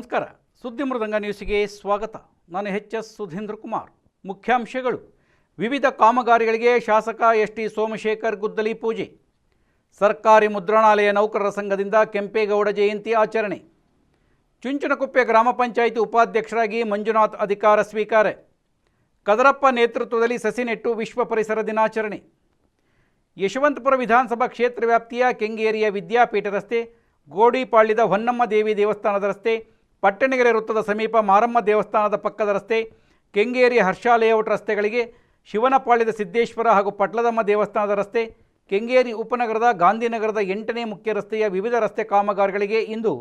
ನಮಸ್ಕಾರ. ಸುದ್ದಿ ಮೃದಂಗ ನ್ಯೂಸ್ಗೆ ಸ್ವಾಗತ. ನಾನು ಎಚ್ ಎಸ್ ಸುಧೀಂದ್ರ ಕುಮಾರ್. ಮುಖ್ಯಾಂಶಗಳು. ವಿವಿಧ ಕಾಮಗಾರಿಗಳಿಗೆ ಶಾಸಕ ಎಸ್ ಟಿ ಸೋಮಶೇಖರ್ ಗುದ್ದಲಿ ಪೂಜೆ. ಸರ್ಕಾರಿ ಮುದ್ರಣಾಲಯ ನೌಕರರ ಸಂಘದಿಂದ ಕೆಂಪೇಗೌಡ ಜಯಂತಿ ಆಚರಣೆ. ಚುಂಚನಕುಪ್ಪೆ ಗ್ರಾಮ ಪಂಚಾಯಿತಿ ಉಪಾಧ್ಯಕ್ಷರಾಗಿ ಮಂಜುನಾಥ್ ಅಧಿಕಾರ ಸ್ವೀಕಾರ. ಕದರಪ್ಪ ನೇತೃತ್ವದಲ್ಲಿ ಸಸಿ ನೆಟ್ಟು ವಿಶ್ವ ಪರಿಸರ ದಿನಾಚರಣೆ. ಯಶವಂತಪುರ ವಿಧಾನಸಭಾ ಕ್ಷೇತ್ರ ವ್ಯಾಪ್ತಿಯ ಕೆಂಗೇರಿಯ ವಿದ್ಯಾಪೀಠ ರಸ್ತೆ, ಗೋಡಿಪಾಳ್ಯದ ಹೊನ್ನಮ್ಮ ದೇವಿ ದೇವಸ್ಥಾನದ ರಸ್ತೆ ಪಟ್ಟಣಗೆರೆ ವೃತ್ತದ ಸಮೀಪ ಮಾರಮ್ಮ ದೇವಸ್ಥಾನದ ಪಕ್ಕದ ರಸ್ತೆ, ಕೆಂಗೇರಿ ಹರ್ಷ ಲೇಔಟ್ ರಸ್ತೆಗಳಿಗೆ ಶಿವನಪಾಳ್ಯದ ಸಿದ್ದೇಶ್ವರ ಹಾಗೂ ಪಟ್ಲದಮ್ಮ ದೇವಸ್ಥಾನದ ರಸ್ತೆ, ಕೆಂಗೇರಿ ಉಪನಗರದ ಗಾಂಧಿನಗರದ ಎಂಟನೇ ಮುಖ್ಯ ರಸ್ತೆಯ ವಿವಿಧ ರಸ್ತೆ ಕಾಮಗಾರಿಗಳಿಗೆ ಇಂದು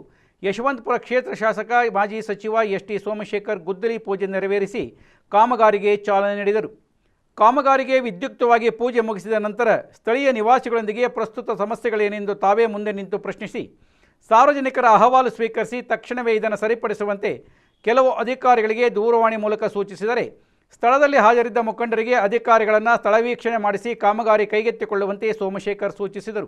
ಯಶವಂತಪುರ ಕ್ಷೇತ್ರ ಶಾಸಕ, ಮಾಜಿ ಸಚಿವ ಎಸ್ ಟಿ ಸೋಮಶೇಖರ್ ಗುದ್ದಲಿ ಪೂಜೆ ನೆರವೇರಿಸಿ ಕಾಮಗಾರಿಗೆ ಚಾಲನೆ ನೀಡಿದರು. ಕಾಮಗಾರಿಗೆ ವಿದ್ಯುಕ್ತವಾಗಿ ಪೂಜೆ ಮುಗಿಸಿದ ನಂತರ ಸ್ಥಳೀಯ ನಿವಾಸಿಗಳೊಂದಿಗೆ ಪ್ರಸ್ತುತ ಸಮಸ್ಯೆಗಳೇನೆಂದು ತಾವೇ ಮುಂದೆ ನಿಂತು ಪ್ರಶ್ನಿಸಿ ಸಾರ್ವಜನಿಕರ ಅಹವಾಲು ಸ್ವೀಕರಿಸಿ ತಕ್ಷಣವೇ ಇದನ್ನು ಸರಿಪಡಿಸುವಂತೆ ಕೆಲವು ಅಧಿಕಾರಿಗಳಿಗೆ ದೂರವಾಣಿ ಮೂಲಕ ಸೂಚಿಸಿದರೆ, ಸ್ಥಳದಲ್ಲಿ ಹಾಜರಿದ್ದ ಮುಖಂಡರಿಗೆ ಅಧಿಕಾರಿಗಳನ್ನು ಸ್ಥಳ ವೀಕ್ಷಣೆ ಮಾಡಿಸಿ ಕಾಮಗಾರಿ ಕೈಗೆತ್ತಿಕೊಳ್ಳುವಂತೆ ಸೋಮಶೇಖರ್ ಸೂಚಿಸಿದರು.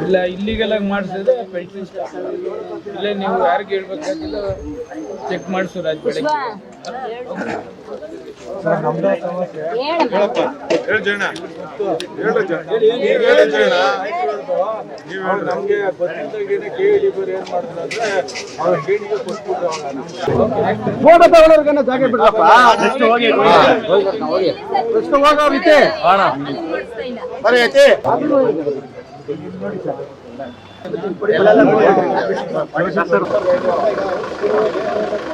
ಇಲ್ಲ ಇಲ್ಲಿಗೆಲ್ಲ ಮಾಡಿಸಿದ್ರೆ ಪೆನ್ಷನ್ ಇಲ್ಲೇ ನೀವು ಯಾರಿಗೆ ಹೇಳ್ಬೇಕಾಗಿಲ್ಲ ಚೆಕ್ ಮಾಡಿಸು ರಾಜ್ ಬೆಳಗ್ಗೆ. ನಮ್ಗೆ ಗೊತ್ತಿದ್ದಾಗೇನೆ ಕೇಳಿ ಇವರು ಏನ್ ಮಾಡಿದ್ರೆ ಅವ್ರ ಕೇಳಿಗೆ ಕೊಟ್ಬಿಟ್ರು ಫೋಟೋ ತಗೊಳ್ಳೋರ್ಗನ್ನ ಜಾಗ ಬಿಡ್ರಪ್ಪ ಎಷ್ಟು ಹೋಗಿ ಇಲ್ಲಿಗೆ ನಮಸ್ಕಾರ ಕಣ್ಣೀರ ಒರೆಸುತ್ತಲೇ ನಿನಗೆ ಸಾಯುವುದನ್ನಾಗಿ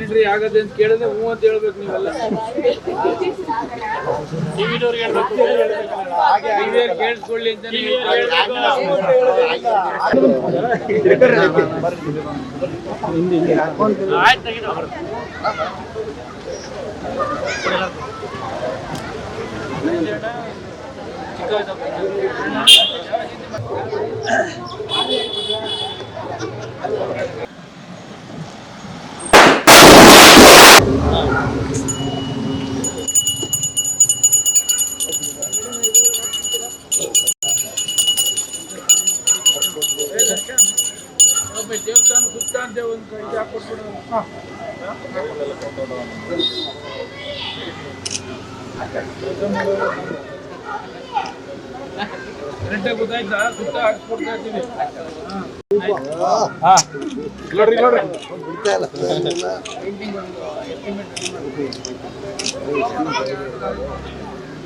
ಸ್ಯಾನಿಟರಿ ಆಗದೆ ಅಂತ ಕೇಳಿದ್ರೆ ಹ್ಞೂ ಅಂತ ಹೇಳ್ಬೇಕು ನೀವೆಲ್ಲ. ನೀವೇ ಕೇಳಿಸ್ಕೊಳ್ಳಿ ಅಂತ ದೇವಸ್ಥಾನ ಅಂತ ಒಂದು ಕೈ ಹಾಕೊಟ್ಬಿಡು ಗೊತ್ತಾಯ್ತಾ? ಸುತ್ತ ಹಾಕ್ಸ್ಕೊಡ್ತಾ ಇದ್ದೀವಿ ನೋಡ್ರಿ ನೋಡ್ರಿ.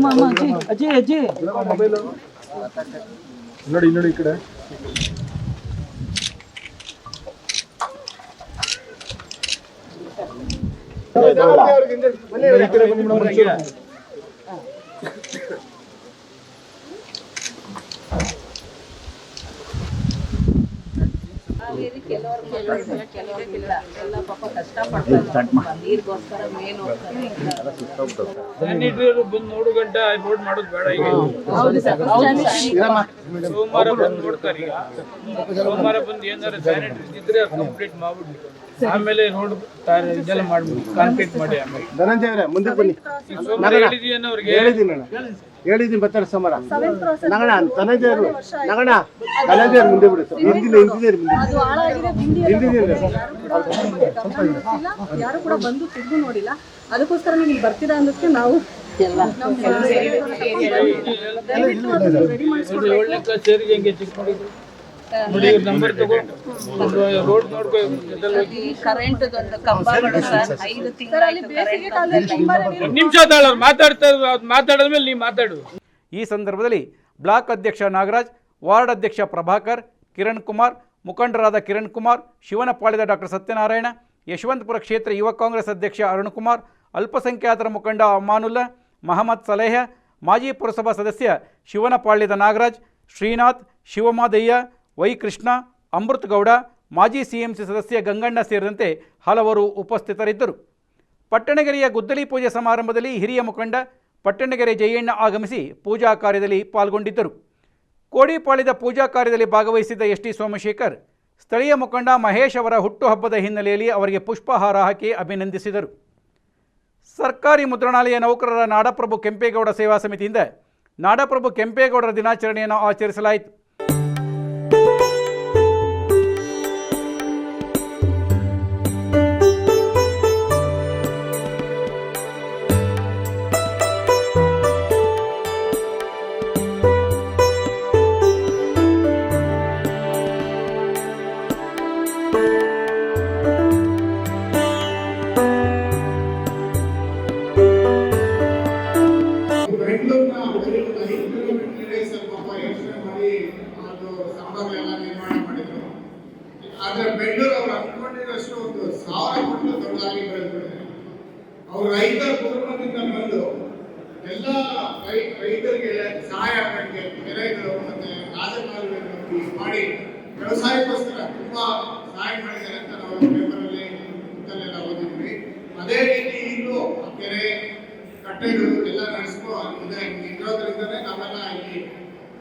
ಒಳ್ಳೆ ಹೋಗಾಯ್ತಲ್ಲಿ ಎಲ್ಲ ಯಾವ ನೋಡಿ ನೋಡಿ ಈ ಕಡೆ ಈ ಕಡೆ ಬನ್ನಿ ಮೇಡಮ್ ಬಂದು ನೋಡು ಗಂಟೆ ಬೋರ್ಡ್ ಮಾಡೋದು ಬೇಡ ಈಗ. ಸೋಮವಾರ ಬಂದು ನೋಡ್ತಾರೆ ಈಗ. ಸೋಮವಾರ ಬಂದು ಏನಾರ ಸ್ಯಾನಿಟರಿ ಇದ್ರೆ ಕಂಪ್ಲೀಟ್ ಮಾಡ್ಬಿಡ್ಲಿ ಆಮೇಲೆ ರೋಡ್ ಇದೆಲ್ಲ ಮಾಡ್ಬೇಕು ಕಾಂಕ್ರೀಟ್ ಮಾಡಿ ಆಮೇಲೆ. ಧನಂಜಯ ಅವರೇ ಮುಂದೆ ಬನ್ನಿ. ಹೇಳಿದೀನಿ ಅವ್ರಿಗೆ? ಹೇಳಿದ್ದೀನಿ ಅಣ್ಣ. ಹೇಳಿದ್ದೀನಿ ಬರ್ತಾರೆ ಸಮರ ನಗಣ ಧನಂಜಯ ಅವರು ನಗಣ. ಧನಂಜಯ ಮುಂದೆ ಬಿಡಿ ಸರ್. ಹಿಂದಿನ ಹಿಂದಿನ ಮುಂದೆ ಹಿಂದಿನ ಯಾರು ಕೂಡ ಬಂದು ತಿದ್ದು ನೋಡಿಲ್ಲ. ಅದಕ್ಕೋಸ್ಕರ ನೀವು ಇಲ್ಲಿ ಬರ್ತೀರಾ ಅನ್ನೋದಕ್ಕೆ ನಾವು ನೋಡಿ ಏಳನೇ ಕ್ಲಾಸ್ ಸೇರಿಗೆ ಹೆಂಗೆ ಚೆಕ್ ಕರೆಂಟ್ ಒಂದು ಕಂಬಗಳು ಸರ್ ಐದು ನಿಮಿಷ ಮಾತಾಡ್ತಾ ಮಾತಾಡಿದ್ಮೇಲೆ ನೀವು ಮಾತಾಡು. ಈ ಸಂದರ್ಭದಲ್ಲಿ ಬ್ಲಾಕ್ ಅಧ್ಯಕ್ಷ ನಾಗರಾಜ್ ವಾರ್ಡ್ ಅಧ್ಯಕ್ಷ ಪ್ರಭಾಕರ್ ಕಿರಣ್ ಕುಮಾರ್ ಮುಖಂಡರಾದ ಕಿರಣ್ ಕುಮಾರ್ ಶಿವನಪಾಳ್ಯದ ಡಾಕ್ಟರ್ ಸತ್ಯನಾರಾಯಣ ಯಶವಂತಪುರ ಕ್ಷೇತ್ರ ಯುವ ಕಾಂಗ್ರೆಸ್ ಅಧ್ಯಕ್ಷ ಅರುಣ್ ಕುಮಾರ್ ಅಲ್ಪಸಂಖ್ಯಾತರ ಮುಖಂಡ ಅಮಾನುಲ್ಲಾ ಮಹಮ್ಮದ್ ಸಲೇಹ ಮಾಜಿ ಪುರಸಭಾ ಸದಸ್ಯ ಶಿವನಪಾಳ್ಯದ ನಾಗರಾಜ್ ಶ್ರೀನಾಥ್ ಶಿವಮಾದಯ್ಯ ವೈ ಕೃಷ್ಣ ಅಮೃತ್ ಗೌಡ ಮಾಜಿ ಸಿಎಂಸಿ ಸದಸ್ಯ ಗಂಗಣ್ಣ ಸೇರಿದಂತೆ ಹಲವರು ಉಪಸ್ಥಿತರಿದ್ದರು. ಪಟ್ಟಣಗೆರೆಯ ಗುದ್ದಲಿ ಪೂಜೆ ಸಮಾರಂಭದಲ್ಲಿ ಹಿರಿಯ ಮುಖಂಡ ಪಟ್ಟಣಗೆರೆ ಜಯಣ್ಣ ಆಗಮಿಸಿ ಪೂಜಾ ಕಾರ್ಯದಲ್ಲಿ ಪಾಲ್ಗೊಂಡಿದ್ದರು. ಕೋಡಿಪಾಳಿದ ಪೂಜಾ ಕಾರ್ಯದಲ್ಲಿ ಭಾಗವಹಿಸಿದ್ದ ಎಸ್ ಟಿ ಸೋಮಶೇಖರ್, ಸ್ಥಳೀಯ ಮುಖಂಡ ಮಹೇಶ್ ಅವರ ಹುಟ್ಟುಹಬ್ಬದ ಹಿನ್ನೆಲೆಯಲ್ಲಿ ಅವರಿಗೆ ಪುಷ್ಪಹಾರ ಹಾಕಿ ಅಭಿನಂದಿಸಿದರು. ಸರ್ಕಾರಿ ಮುದ್ರಣಾಲಯ ನೌಕರರ ನಾಡಪ್ರಭು ಕೆಂಪೇಗೌಡ ಸೇವಾ ಸಮಿತಿಯಿಂದ ನಾಡಪ್ರಭು ಕೆಂಪೇಗೌಡರ ದಿನಾಚರಣೆಯನ್ನು ಆಚರಿಸಲಾಯಿತು. ಸಹಾಯ ಆಗಕ್ಕೆ ಕೆರೆಗಳು ಮತ್ತೆ ರಾಜಕಾಲುವೆಗಳು ಮಾಡಿ ವ್ಯವಸಾಯಕ್ಕೋಸ್ಕರ ತುಂಬಾ ಸಹಾಯ ಮಾಡಿದ್ದಾರೆ ಅಂತ ನಾವು ಪೇಪರಲ್ಲಿ ಇದನ್ನೆಲ್ಲ ಓದಿದ್ವಿ ಅದೇ ರೀತಿ ಈಗಲೂ ಆ ಕೆರೆ ಕಟ್ಟೆಗಳು ಎಲ್ಲ ನಡೆಸ್ಕೊ ಇದೆ ಇರೋದ್ರಿಂದನೇ ನಾವೆಲ್ಲ ಇಲ್ಲಿ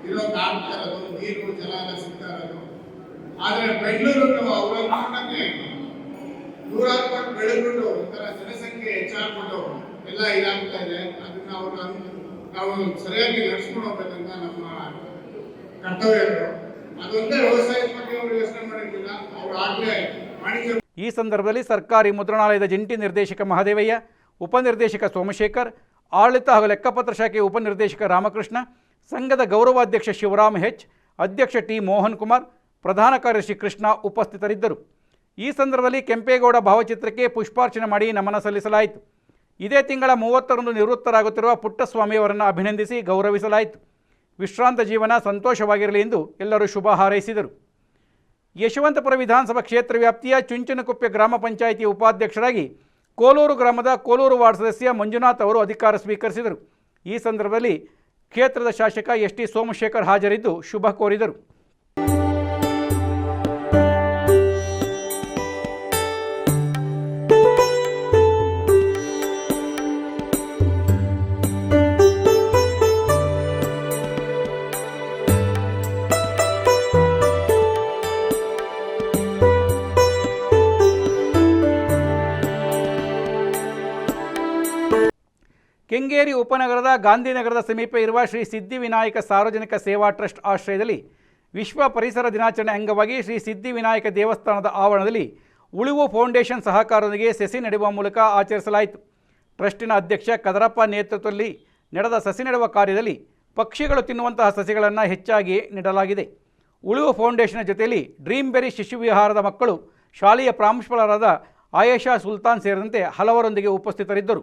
ಇರೋಕ್ ಆಗ್ತಾ ಇರೋದು, ನೀರು, ಜಲ ಎಲ್ಲ ಸಿಗ್ತಾ ಇರೋದು. ಆದ್ರೆ ಬೆಂಗಳೂರು ಅವ್ರ ಕಾರಣಕ್ಕೆ ನೂರಾರು ಕೋಟಿ ಬೆಳೆದ್ಬಿಟ್ಟು ಒಂಥರ ಜನಸಂಖ್ಯೆ ಹೆಚ್ಚಾಗ್ಬಿಟ್ಟು ಎಲ್ಲ ಇದಾಗ್ತಾ ಇದೆ. ಅದನ್ನ ಅವ್ರು ಅನ್- ನಾವು ಸರಿಯಾಗಿ ನಡೆಸ್ಕೊಂಡೋಗ್ಬೇಕಂತ ನಮ್ಮ ಕರ್ತವ್ಯ ಅದು. ಅದೊಂದೇ ವ್ಯವಸಾಯದ ಬಗ್ಗೆ ಅವರು ಯೋಚನೆ ಮಾಡಿರಲಿಲ್ಲ. ಅವ್ರು ಆಗ್ಲೇ ವಾಣಿಜ್ಯ ಈ ಸಂದರ್ಭದಲ್ಲಿ ಸರ್ಕಾರಿ ಮುದ್ರಣಾಲಯದ ಜಂಟಿ ನಿರ್ದೇಶಕ ಮಹದೇವಯ್ಯ, ಉಪನಿರ್ದೇಶಕ ಸೋಮಶೇಖರ್, ಆಡಳಿತ ಹಾಗೂ ಲೆಕ್ಕಪತ್ರ ಶಾಖೆಯ ಉಪನಿರ್ದೇಶಕ ರಾಮಕೃಷ್ಣ, ಸಂಘದ ಗೌರವಾಧ್ಯಕ್ಷ ಶಿವರಾಮ್ ಹೆಚ್, ಅಧ್ಯಕ್ಷ ಟಿ ಮೋಹನ್ ಕುಮಾರ್, ಪ್ರಧಾನ ಕಾರ್ಯದರ್ಶಿ ಕೃಷ್ಣ ಉಪಸ್ಥಿತರಿದ್ದರು. ಈ ಸಂದರ್ಭದಲ್ಲಿ ಕೆಂಪೇಗೌಡ ಭಾವಚಿತ್ರಕ್ಕೆ ಪುಷ್ಪಾರ್ಚನೆ ಮಾಡಿ ನಮನ ಸಲ್ಲಿಸಲಾಯಿತು. ಇದೇ ತಿಂಗಳ ಮೂವತ್ತರಂದು ನಿವೃತ್ತರಾಗುತ್ತಿರುವ ಪುಟ್ಟಸ್ವಾಮಿಯವರನ್ನು ಅಭಿನಂದಿಸಿ ಗೌರವಿಸಲಾಯಿತು. ವಿಶ್ರಾಂತ ಜೀವನ ಸಂತೋಷವಾಗಿರಲಿ ಎಂದು ಎಲ್ಲರೂ ಶುಭ ಹಾರೈಸಿದರು. ಯಶವಂತಪುರ ವಿಧಾನಸಭಾ ಕ್ಷೇತ್ರ ವ್ಯಾಪ್ತಿಯ ಚುಂಚನಕುಪ್ಪೆ ಗ್ರಾಮ ಪಂಚಾಯಿತಿ ಉಪಾಧ್ಯಕ್ಷರಾಗಿ ಕೋಲೂರು ಗ್ರಾಮದ ಕೋಲೂರು ವಾರ್ಡ್ ಸದಸ್ಯ ಮಂಜುನಾಥ್ ಅವರು ಅಧಿಕಾರ ಸ್ವೀಕರಿಸಿದರು. ಈ ಸಂದರ್ಭದಲ್ಲಿ ಕ್ಷೇತ್ರದ ಶಾಸಕ ಎಸ್ ಟಿ ಸೋಮಶೇಖರ್ ಹಾಜರಿದ್ದು ಶುಭ ಕೋರಿದರು. ಕೆಂಗೇರಿ ಉಪನಗರದ ಗಾಂಧಿನಗರದ ಸಮೀಪ ಇರುವ ಶ್ರೀ ಸಿದ್ಧಿವಿನಾಯಕ ಸಾರ್ವಜನಿಕ ಸೇವಾ ಟ್ರಸ್ಟ್ ಆಶ್ರಯದಲ್ಲಿ ವಿಶ್ವ ಪರಿಸರ ದಿನಾಚರಣೆ ಅಂಗವಾಗಿ ಶ್ರೀ ಸಿದ್ಧಿವಿನಾಯಕ ದೇವಸ್ಥಾನದ ಆವರಣದಲ್ಲಿ ಉಳಿವು ಫೌಂಡೇಶನ್ ಸಹಕಾರದೊಂದಿಗೆ ಸಸಿ ನೆಡುವ ಮೂಲಕ ಆಚರಿಸಲಾಯಿತು. ಟ್ರಸ್ಟಿನ ಅಧ್ಯಕ್ಷ ಕದರಪ್ಪ ನೇತೃತ್ವದಲ್ಲಿ ನಡೆದ ಸಸಿ ನೆಡುವ ಕಾರ್ಯದಲ್ಲಿ ಪಕ್ಷಿಗಳು ತಿನ್ನುವಂತಹ ಸಸಿಗಳನ್ನು ಹೆಚ್ಚಾಗಿ ನೀಡಲಾಗಿದೆ. ಉಳಿವು ಫೌಂಡೇಶನ್ ಜೊತೆಯಲ್ಲಿ ಡ್ರೀಮ್ ಬೆರಿ ವಿಹಾರದ ಮಕ್ಕಳು ಶಾಲೆಯ ಪ್ರಾಂಶುಪಾಲರಾದ ಆಯೇಷಾ ಸುಲ್ತಾನ್ ಸೇರಿದಂತೆ ಹಲವರೊಂದಿಗೆ ಉಪಸ್ಥಿತರಿದ್ದರು.